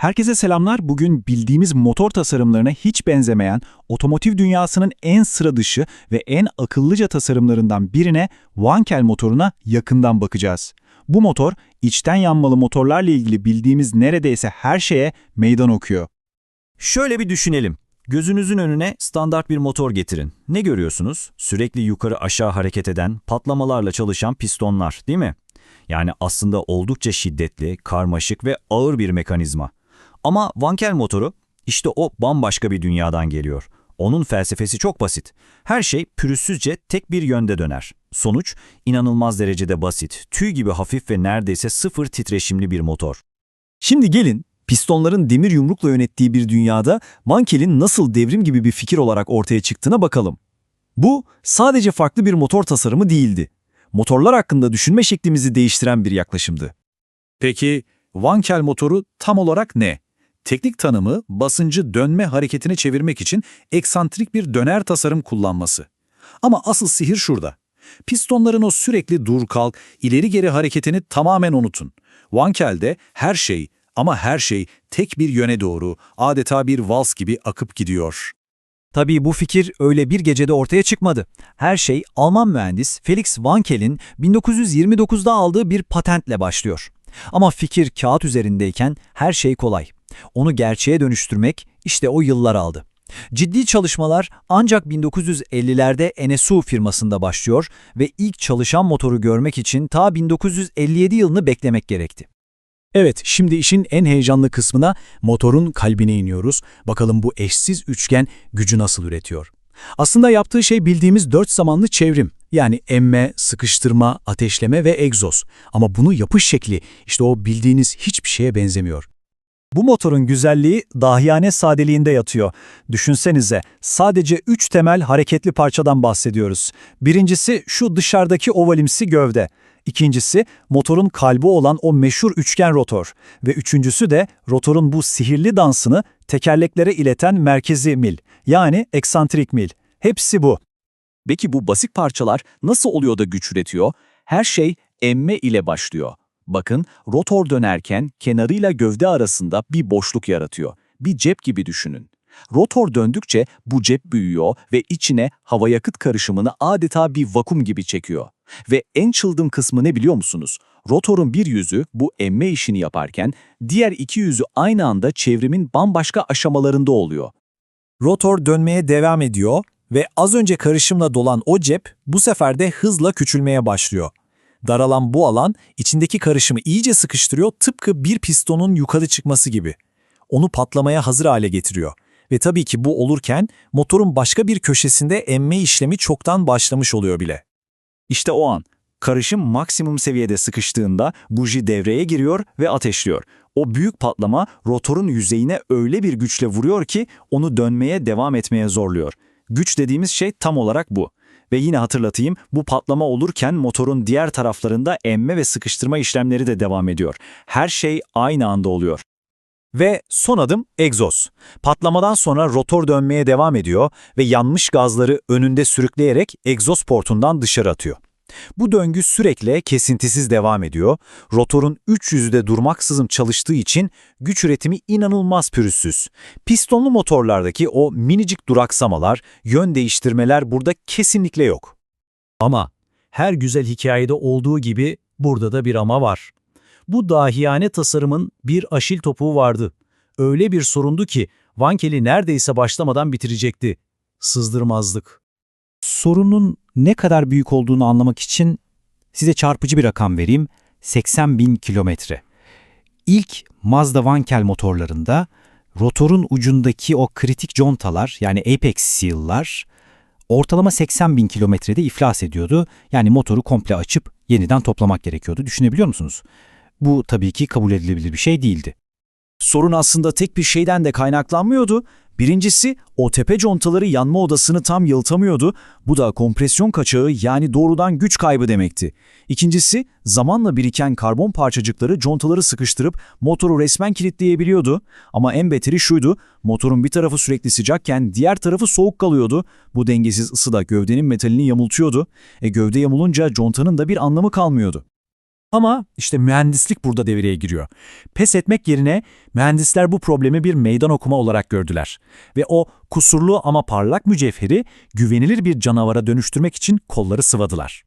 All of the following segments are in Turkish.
Herkese selamlar. Bugün bildiğimiz motor tasarımlarına hiç benzemeyen, otomotiv dünyasının en sıra dışı ve en akıllıca tasarımlarından birine Wankel motoruna yakından bakacağız. Bu motor, içten yanmalı motorlarla ilgili bildiğimiz neredeyse her şeye meydan okuyor. Şöyle bir düşünelim. Gözünüzün önüne standart bir motor getirin. Ne görüyorsunuz? Sürekli yukarı aşağı hareket eden, patlamalarla çalışan pistonlar, değil mi? Yani aslında oldukça şiddetli, karmaşık ve ağır bir mekanizma. Ama Wankel motoru işte o bambaşka bir dünyadan geliyor. Onun felsefesi çok basit. Her şey pürüzsüzce tek bir yönde döner. Sonuç inanılmaz derecede basit, tüy gibi hafif ve neredeyse sıfır titreşimli bir motor. Şimdi gelin pistonların demir yumrukla yönettiği bir dünyada Wankel'in nasıl devrim gibi bir fikir olarak ortaya çıktığına bakalım. Bu sadece farklı bir motor tasarımı değildi. Motorlar hakkında düşünme şeklimizi değiştiren bir yaklaşımdı. Peki Wankel motoru tam olarak ne? Teknik tanımı basıncı dönme hareketine çevirmek için eksantrik bir döner tasarım kullanması. Ama asıl sihir şurada. Pistonların o sürekli dur kalk, ileri geri hareketini tamamen unutun. Wankel'de her şey ama her şey tek bir yöne doğru, adeta bir vals gibi akıp gidiyor. Tabii bu fikir öyle bir gecede ortaya çıkmadı. Her şey Alman mühendis Felix Wankel'in 1929'da aldığı bir patentle başlıyor. Ama fikir kağıt üzerindeyken her şey kolay. Onu gerçeğe dönüştürmek işte o yıllar aldı. Ciddi çalışmalar ancak 1950'lerde NSU firmasında başlıyor ve ilk çalışan motoru görmek için ta 1957 yılını beklemek gerekti. Evet, şimdi işin en heyecanlı kısmına motorun kalbine iniyoruz. Bakalım bu eşsiz üçgen gücü nasıl üretiyor? Aslında yaptığı şey bildiğimiz dört zamanlı çevrim. Yani emme, sıkıştırma, ateşleme ve egzoz. Ama bunu yapış şekli işte o bildiğiniz hiçbir şeye benzemiyor. Bu motorun güzelliği dahiyane sadeliğinde yatıyor. Düşünsenize sadece üç temel hareketli parçadan bahsediyoruz. Birincisi şu dışarıdaki ovalimsi gövde. İkincisi motorun kalbi olan o meşhur üçgen rotor. Ve üçüncüsü de rotorun bu sihirli dansını tekerleklere ileten merkezi mil. Yani eksantrik mil. Hepsi bu. Peki bu basit parçalar nasıl oluyor da güç üretiyor? Her şey emme ile başlıyor. Bakın rotor dönerken kenarıyla gövde arasında bir boşluk yaratıyor. Bir cep gibi düşünün. Rotor döndükçe bu cep büyüyor ve içine hava yakıt karışımını adeta bir vakum gibi çekiyor. Ve en çılgın kısmı ne biliyor musunuz? Rotorun bir yüzü bu emme işini yaparken diğer iki yüzü aynı anda çevrimin bambaşka aşamalarında oluyor. Rotor dönmeye devam ediyor ve az önce karışımla dolan o cep bu sefer de hızla küçülmeye başlıyor. Daralan bu alan içindeki karışımı iyice sıkıştırıyor tıpkı bir pistonun yukarı çıkması gibi. Onu patlamaya hazır hale getiriyor. Ve tabii ki bu olurken motorun başka bir köşesinde emme işlemi çoktan başlamış oluyor bile. İşte o an karışım maksimum seviyede sıkıştığında buji devreye giriyor ve ateşliyor. O büyük patlama rotorun yüzeyine öyle bir güçle vuruyor ki onu dönmeye devam etmeye zorluyor. Güç dediğimiz şey tam olarak bu. Ve yine hatırlatayım bu patlama olurken motorun diğer taraflarında emme ve sıkıştırma işlemleri de devam ediyor. Her şey aynı anda oluyor. Ve son adım egzoz. Patlamadan sonra rotor dönmeye devam ediyor ve yanmış gazları önünde sürükleyerek egzoz portundan dışarı atıyor. Bu döngü sürekli kesintisiz devam ediyor. Rotorun üç yüzü de durmaksızın çalıştığı için güç üretimi inanılmaz pürüzsüz. Pistonlu motorlardaki o minicik duraksamalar, yön değiştirmeler burada kesinlikle yok. Ama her güzel hikayede olduğu gibi burada da bir ama var. Bu dahiyane tasarımın bir aşil topuğu vardı. Öyle bir sorundu ki Wankel'i neredeyse başlamadan bitirecekti. Sızdırmazlık. Sorunun ne kadar büyük olduğunu anlamak için size çarpıcı bir rakam vereyim. 80 bin kilometre. İlk Mazda Wankel motorlarında rotorun ucundaki o kritik contalar yani apex seal'lar ortalama 80 bin kilometrede iflas ediyordu. Yani motoru komple açıp yeniden toplamak gerekiyordu. Düşünebiliyor musunuz? Bu tabii ki kabul edilebilir bir şey değildi. Sorun aslında tek bir şeyden de kaynaklanmıyordu. Birincisi, o tepe contaları yanma odasını tam yıltamıyordu. Bu da kompresyon kaçağı yani doğrudan güç kaybı demekti. İkincisi, zamanla biriken karbon parçacıkları contaları sıkıştırıp motoru resmen kilitleyebiliyordu. Ama en beteri şuydu, motorun bir tarafı sürekli sıcakken diğer tarafı soğuk kalıyordu. Bu dengesiz ısı da gövdenin metalini yamultuyordu. E gövde yamulunca contanın da bir anlamı kalmıyordu. Ama işte mühendislik burada devreye giriyor. Pes etmek yerine mühendisler bu problemi bir meydan okuma olarak gördüler. Ve o kusurlu ama parlak mücevheri güvenilir bir canavara dönüştürmek için kolları sıvadılar.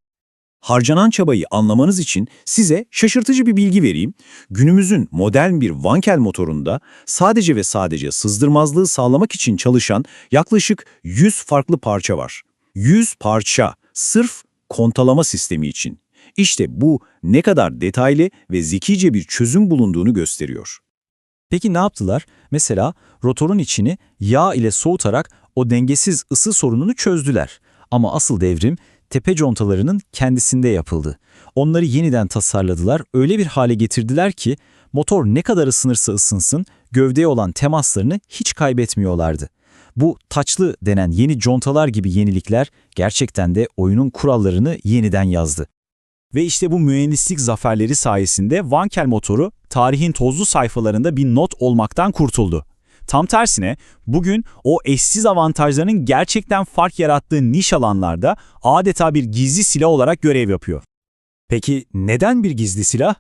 Harcanan çabayı anlamanız için size şaşırtıcı bir bilgi vereyim. Günümüzün modern bir Wankel motorunda sadece ve sadece sızdırmazlığı sağlamak için çalışan yaklaşık 100 farklı parça var. 100 parça sırf kontalama sistemi için. İşte bu ne kadar detaylı ve zekice bir çözüm bulunduğunu gösteriyor. Peki ne yaptılar? Mesela rotorun içini yağ ile soğutarak o dengesiz ısı sorununu çözdüler. Ama asıl devrim tepe contalarının kendisinde yapıldı. Onları yeniden tasarladılar, öyle bir hale getirdiler ki motor ne kadar ısınırsa ısınsın gövdeye olan temaslarını hiç kaybetmiyorlardı. Bu taçlı denen yeni contalar gibi yenilikler gerçekten de oyunun kurallarını yeniden yazdı. Ve işte bu mühendislik zaferleri sayesinde Wankel motoru tarihin tozlu sayfalarında bir not olmaktan kurtuldu. Tam tersine bugün o eşsiz avantajlarının gerçekten fark yarattığı niş alanlarda adeta bir gizli silah olarak görev yapıyor. Peki neden bir gizli silah?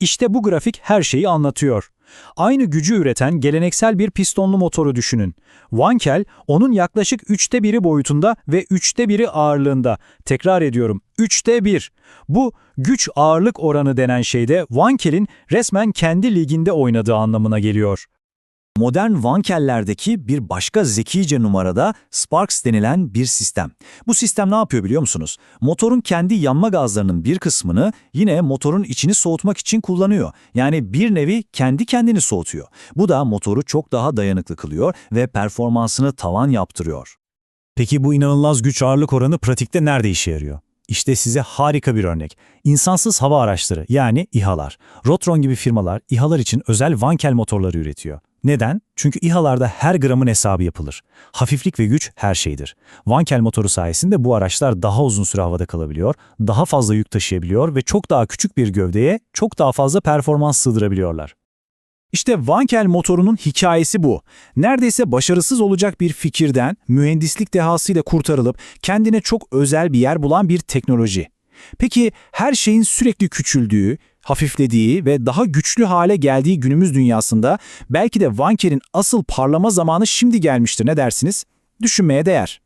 İşte bu grafik her şeyi anlatıyor. Aynı gücü üreten geleneksel bir pistonlu motoru düşünün. Wankel, onun yaklaşık üçte biri boyutunda ve üçte biri ağırlığında. Tekrar ediyorum, üçte bir. Bu güç ağırlık oranı denen şeyde Wankel'in resmen kendi liginde oynadığı anlamına geliyor. Modern Wankel'lerdeki bir başka zekice numarada Sparks denilen bir sistem. Bu sistem ne yapıyor biliyor musunuz? Motorun kendi yanma gazlarının bir kısmını yine motorun içini soğutmak için kullanıyor. Yani bir nevi kendi kendini soğutuyor. Bu da motoru çok daha dayanıklı kılıyor ve performansını tavan yaptırıyor. Peki bu inanılmaz güç ağırlık oranı pratikte nerede işe yarıyor? İşte size harika bir örnek. İnsansız hava araçları yani İHA'lar. Rotron gibi firmalar İHA'lar için özel Wankel motorları üretiyor. Neden? Çünkü İHA'larda her gramın hesabı yapılır. Hafiflik ve güç her şeydir. Wankel motoru sayesinde bu araçlar daha uzun süre havada kalabiliyor, daha fazla yük taşıyabiliyor ve çok daha küçük bir gövdeye çok daha fazla performans sığdırabiliyorlar. İşte Wankel motorunun hikayesi bu. Neredeyse başarısız olacak bir fikirden mühendislik dehasıyla kurtarılıp kendine çok özel bir yer bulan bir teknoloji. Peki her şeyin sürekli küçüldüğü, hafiflediği ve daha güçlü hale geldiği günümüz dünyasında belki de Wankel'in asıl parlama zamanı şimdi gelmiştir ne dersiniz? Düşünmeye değer.